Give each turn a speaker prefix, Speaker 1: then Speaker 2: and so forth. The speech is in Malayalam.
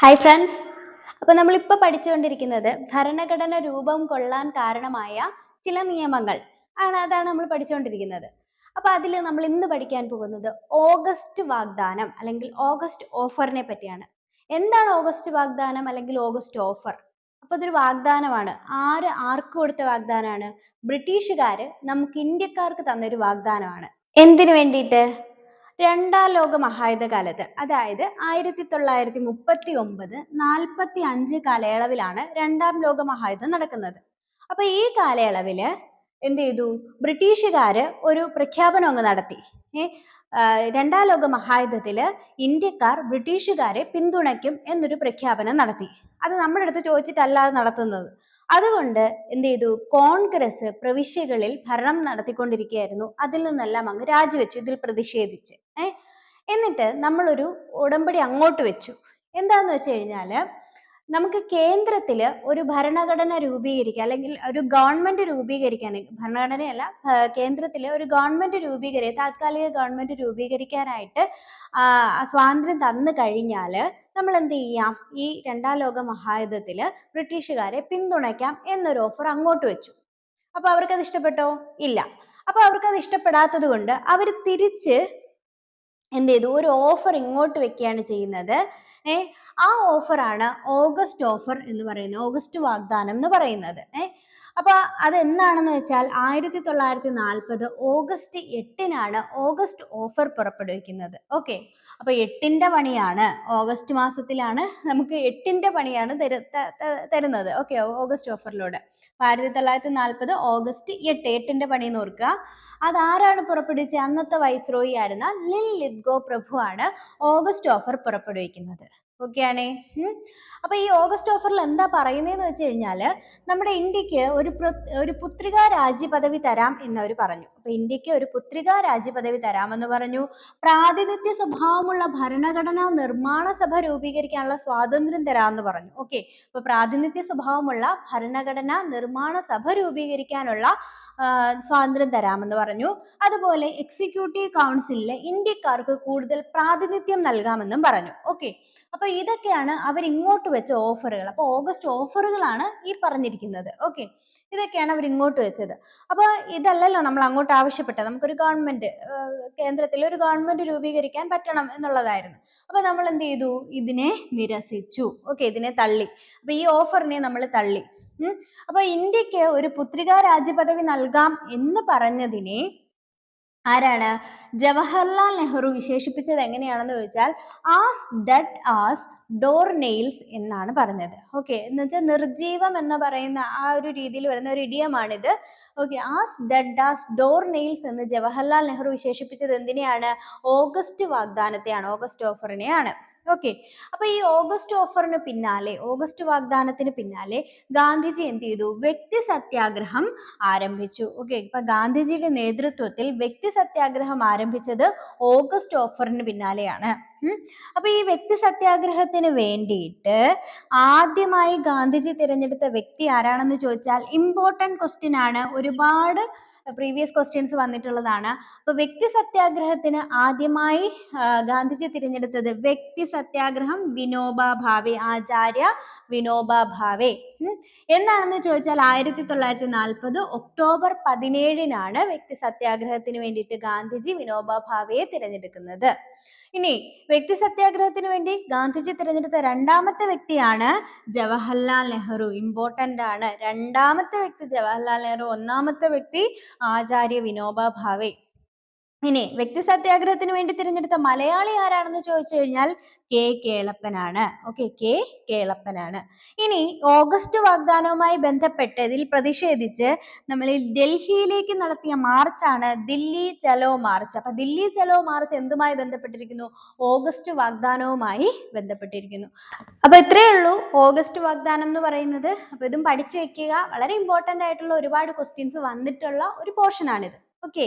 Speaker 1: ഹായ് ഫ്രണ്ട്സ് അപ്പോൾ നമ്മളിപ്പോൾ പഠിച്ചുകൊണ്ടിരിക്കുന്നത് ഭരണഘടന രൂപം കൊള്ളാൻ കാരണമായ ചില നിയമങ്ങൾ. ആണ് അതാണ് നമ്മൾ പഠിച്ചുകൊണ്ടിരിക്കുന്നത്. അപ്പോൾ അതിൽ നമ്മൾ ഇന്ന് പഠിക്കാൻ പോകുന്നത് ഓഗസ്റ്റ് വാഗ്ദാനം അല്ലെങ്കിൽ ഓഗസ്റ്റ് ഓഫറിനെ പറ്റിയാണ്. എന്താണ് ഓഗസ്റ്റ് വാഗ്ദാനം അല്ലെങ്കിൽ ഓഗസ്റ്റ് ഓഫർ? അപ്പോൾ ഇതൊരു വാഗ്ദാനമാണ്. ആര് ആർക്ക് കൊടുത്ത വാഗ്ദാനമാണ്? ബ്രിട്ടീഷുകാർ നമുക്ക് ഇന്ത്യക്കാർക്ക് തന്നൊരു വാഗ്ദാനമാണ്. എന്തിനു വേണ്ടിയിട്ട്? രണ്ടാം ലോക മഹായുദ്ധ കാലത്ത് അതായത് ആയിരത്തി തൊള്ളായിരത്തി മുപ്പത്തി ഒമ്പത് നാൽപ്പത്തി അഞ്ച് കാലയളവിലാണ് രണ്ടാം ലോക മഹായുദ്ധം നടക്കുന്നത്. അപ്പൊ ഈ കാലയളവിൽ എന്ത് ചെയ്തു? ബ്രിട്ടീഷുകാര് ഒരു പ്രഖ്യാപനം അങ്ങ് നടത്തി. ഏ രണ്ടാം ലോക മഹായുദ്ധത്തിൽ ഇന്ത്യക്കാർ ബ്രിട്ടീഷുകാരെ പിന്തുണയ്ക്കും എന്നൊരു പ്രഖ്യാപനം നടത്തി. അത് നമ്മുടെ അടുത്ത് ചോദിച്ചിട്ടല്ല അത് നടത്തുന്നത്. അതുകൊണ്ട് എന്ത് ചെയ്തു? കോൺഗ്രസ് പ്രവിശ്യകളിൽ ഭരണം നടത്തിക്കൊണ്ടിരിക്കുകയായിരുന്നു. അതിൽ നിന്നെല്ലാം അങ്ങ് രാജിവെച്ചു ഇതിൽ പ്രതിഷേധിച്ച്. ഏഹ് എന്നിട്ട് നമ്മളൊരു ഉടമ്പടി അങ്ങോട്ട് വെച്ചു. എന്താന്ന് വെച്ച് കഴിഞ്ഞാൽ നമുക്ക് കേന്ദ്രത്തിൽ ഒരു ഭരണഘടന രൂപീകരിക്കുക അല്ലെങ്കിൽ ഒരു ഗവൺമെന്റ് രൂപീകരിക്കാൻ ഭരണഘടനയല്ല കേന്ദ്രത്തിൽ ഒരു ഗവൺമെന്റ് രൂപീകരി താത്കാലിക ഗവൺമെന്റ് രൂപീകരിക്കാനായിട്ട് സ്വാതന്ത്ര്യം തന്നു കഴിഞ്ഞാൽ നമ്മൾ എന്ത് ചെയ്യാം? ഈ രണ്ടാം ലോക മഹായുദ്ധത്തിൽ ബ്രിട്ടീഷുകാരെ പിന്തുണയ്ക്കാം എന്നൊരു ഓഫർ അങ്ങോട്ട് വെച്ചു. അപ്പൊ അവർക്കത് ഇഷ്ടപ്പെട്ടോ? ഇല്ല. അപ്പൊ അവർക്കത് ഇഷ്ടപ്പെടാത്തത് കൊണ്ട് അവർ തിരിച്ച് എന്ത് ചെയ്തു? ഒരു ഓഫർ ഇങ്ങോട്ട് വെക്കുകയാണ് ചെയ്യുന്നത്. ഏ ആ ഓഫറാണ് ഓഗസ്റ്റ് ഓഫർ എന്ന് പറയുന്നത് ഓഗസ്റ്റ് വാഗ്ദാനം എന്ന് പറയുന്നത്. ഏ അപ്പൊ അത് എന്നാണെന്ന് വെച്ചാൽ ആയിരത്തി തൊള്ളായിരത്തി നാൽപ്പത് ഓഗസ്റ്റ് എട്ടിനാണ് ഓഗസ്റ്റ് ഓഫർ പുറപ്പെടുവിക്കുന്നത്. ഓക്കെ അപ്പൊ എട്ടിന്റെ പണിയാണ് ഓഗസ്റ്റ് മാസത്തിലാണ് നമുക്ക് എട്ടിന്റെ പണിയാണ് തരു തരുന്നത്. ഓക്കെ ഓഗസ്റ്റ് ഓഫറിലൂടെ ആയിരത്തി തൊള്ളായിരത്തി നാൽപ്പത് ഓഗസ്റ്റ് എട്ട് എട്ടിന്റെ പണി എന്ന് ഓർക്കുക. അതാരാണ് പുറപ്പെടുവിച്ചത്? അന്നത്തെ വൈസ്രോയി ആയിരുന്ന ലിൻ ലിത്ഗോ പ്രഭു ആണ് ഓഗസ്റ്റ് ഓഫർ പുറപ്പെടുവിക്കുന്നത്. ഓക്കെ ആണേ? അപ്പൊ ഈ ഓഗസ്റ്റ് ഓഫറിൽ എന്താ പറയുന്നതെന്ന് വെച്ച് കഴിഞ്ഞാൽ നമ്മുടെ ഇന്ത്യയ്ക്ക് ഒരു ഒരു പുത്രികാ രാജ്യ പദവി തരാം എന്നവർ പറഞ്ഞു. അപ്പൊ ഇന്ത്യയ്ക്ക് ഒരു പുത്രികാ രാജ്യ പദവി തരാമെന്ന് പറഞ്ഞു. പ്രാതിനിധ്യ സ്വഭാവമുള്ള ഭരണഘടനാ നിർമ്മാണ സഭ രൂപീകരിക്കാനുള്ള സ്വാതന്ത്ര്യം തരാമെന്ന് പറഞ്ഞു. ഓക്കെ അപ്പൊ പ്രാതിനിധ്യ സ്വഭാവമുള്ള ഭരണഘടനാ നിർമ്മാണ സഭ രൂപീകരിക്കാനുള്ള സ്വാതന്ത്ര്യം തരാമെന്ന് പറഞ്ഞു. അതുപോലെ എക്സിക്യൂട്ടീവ് കൗൺസിലിലെ ഇന്ത്യക്കാർക്ക് കൂടുതൽ പ്രാതിനിധ്യം നൽകാമെന്നും പറഞ്ഞു. ഓക്കെ അപ്പൊ ഇതൊക്കെയാണ് അവർ ഇങ്ങോട്ട് വെച്ച ഓഫറുകൾ അപ്പൊ ഓഗസ്റ്റ് ഓഫറുകളാണ് ഈ പറഞ്ഞിരിക്കുന്നത്. ഓക്കെ ഇതൊക്കെയാണ് അവർ ഇങ്ങോട്ട് വെച്ചത്. അപ്പൊ ഇതല്ലല്ലോ നമ്മൾ അങ്ങോട്ട് ആവശ്യപ്പെട്ടത്. നമുക്കൊരു ഗവൺമെന്റ് കേന്ദ്രത്തിൽ ഒരു ഗവൺമെന്റ് രൂപീകരിക്കാൻ പറ്റണം എന്നുള്ളതായിരുന്നു. അപ്പൊ നമ്മൾ എന്ത് ചെയ്തു? ഇതിനെ നിരസിച്ചു. ഓക്കെ ഇതിനെ തള്ളി. അപ്പൊ ഈ ഓഫറിനെ നമ്മൾ തള്ളി. അപ്പൊ ഇന്ത്യയ്ക്ക് ഒരു പുത്രികാ രാജ്യപദവി നൽകാം എന്ന് പറഞ്ഞതിനെ ആരാണ്? ജവഹർലാൽ നെഹ്റു വിശേഷിപ്പിച്ചത് എങ്ങനെയാണെന്ന് ചോദിച്ചാൽ as dead as door nails എന്നാണ് പറഞ്ഞത്. ഓക്കെ എന്ന് വെച്ചാൽ നിർജീവം എന്ന് പറയുന്ന ആ ഒരു രീതിയിൽ വരുന്ന ഒരു ഇഡിയമാണിത് okay as dead as door nails എന്ന് ജവഹർലാൽ നെഹ്റു വിശേഷിപ്പിച്ചത് എന്തിനെയാണ്? ഓഗസ്റ്റ് വാഗ്ദാനത്തെയാണ്. ഓഗസ്റ്റ് ഓഫറിനെയാണ്. ഓക്കെ അപ്പൊ ഈ ഓഗസ്റ്റ് ഓഫറിന് പിന്നാലെ ഓഗസ്റ്റ് വാഗ്ദാനത്തിന് പിന്നാലെ ഗാന്ധിജി എന്ത് ചെയ്തു? വ്യക്തി സത്യാഗ്രഹം ആരംഭിച്ചു. ഓക്കെ ഇപ്പൊ ഗാന്ധിജിയുടെ നേതൃത്വത്തിൽ വ്യക്തി സത്യാഗ്രഹം ആരംഭിച്ചത് ഓഗസ്റ്റ് ഓഫറിന് പിന്നാലെയാണ്. അപ്പൊ ഈ വ്യക്തി സത്യാഗ്രഹത്തിന് വേണ്ടിയിട്ട് ആദ്യമായി ഗാന്ധിജി തിരഞ്ഞെടുത്ത വ്യക്തി ആരാണെന്ന് ചോദിച്ചാൽ ഇമ്പോർട്ടന്റ് ക്വസ്റ്റ്യൻ ആണ്. ഒരുപാട് പ്രീവിയസ് ക്വസ്റ്റ്യൻസ് വന്നിട്ടുള്ളതാണ്. അപ്പൊ വ്യക്തി സത്യാഗ്രഹത്തിന് ആദ്യമായി ഗാന്ധിജി തിരഞ്ഞെടുത്തത് വ്യക്തി സത്യാഗ്രഹം വിനോബ ഭാവെ ആചാര്യ വിനോബ ഭാവെ. എന്നാണെന്ന് ചോദിച്ചാൽ ആയിരത്തി തൊള്ളായിരത്തി നാൽപ്പത് ഒക്ടോബർ പതിനേഴിനാണ് വ്യക്തി സത്യാഗ്രഹത്തിന് വേണ്ടിയിട്ട് ഗാന്ധിജി വിനോബ ഭാവയെ തിരഞ്ഞെടുക്കുന്നത്. ഇനി വ്യക്തി സത്യാഗ്രഹത്തിന് വേണ്ടി ഗാന്ധിജി തിരഞ്ഞെടുത്ത രണ്ടാമത്തെ വ്യക്തിയാണ് ജവഹർലാൽ നെഹ്റു. ഇമ്പോർട്ടന്റ് ആണ്. രണ്ടാമത്തെ വ്യക്തി ജവഹർലാൽ നെഹ്റു ഒന്നാമത്തെ വ്യക്തി ആചാര്യ വിനോബ ഭാവെ. ഇനി വ്യക്തി സത്യാഗ്രഹത്തിന് വേണ്ടി തിരഞ്ഞെടുത്ത മലയാളി ആരാണെന്ന് ചോദിച്ചു കഴിഞ്ഞാൽ കെ കേളപ്പനാണ്. ഓക്കെ കെ കേളപ്പനാണ്. ഇനി ഓഗസ്റ്റ് വാഗ്ദാനവുമായി ബന്ധപ്പെട്ട് ഇതിൽ പ്രതിഷേധിച്ച് നമ്മൾ ഈ ഡൽഹിയിലേക്ക് നടത്തിയ മാർച്ചാണ് ദില്ലി ചലോ മാർച്ച് അപ്പൊ ദില്ലി ചലോ മാർച്ച് എന്തുമായി ബന്ധപ്പെട്ടിരിക്കുന്നു? ഓഗസ്റ്റ് വാഗ്ദാനവുമായി ബന്ധപ്പെട്ടിരിക്കുന്നു. അപ്പൊ ഇത്രയേ ഉള്ളൂ ഓഗസ്റ്റ് വാഗ്ദാനം എന്ന് പറയുന്നത്. അപ്പൊ ഇതും പഠിച്ചു വെക്കുക. വളരെ ഇമ്പോർട്ടന്റ് ആയിട്ടുള്ള ഒരുപാട് ക്വസ്റ്റ്യൻസ് വന്നിട്ടുള്ള ഒരു പോർഷൻ ആണിത്. ഓക്കെ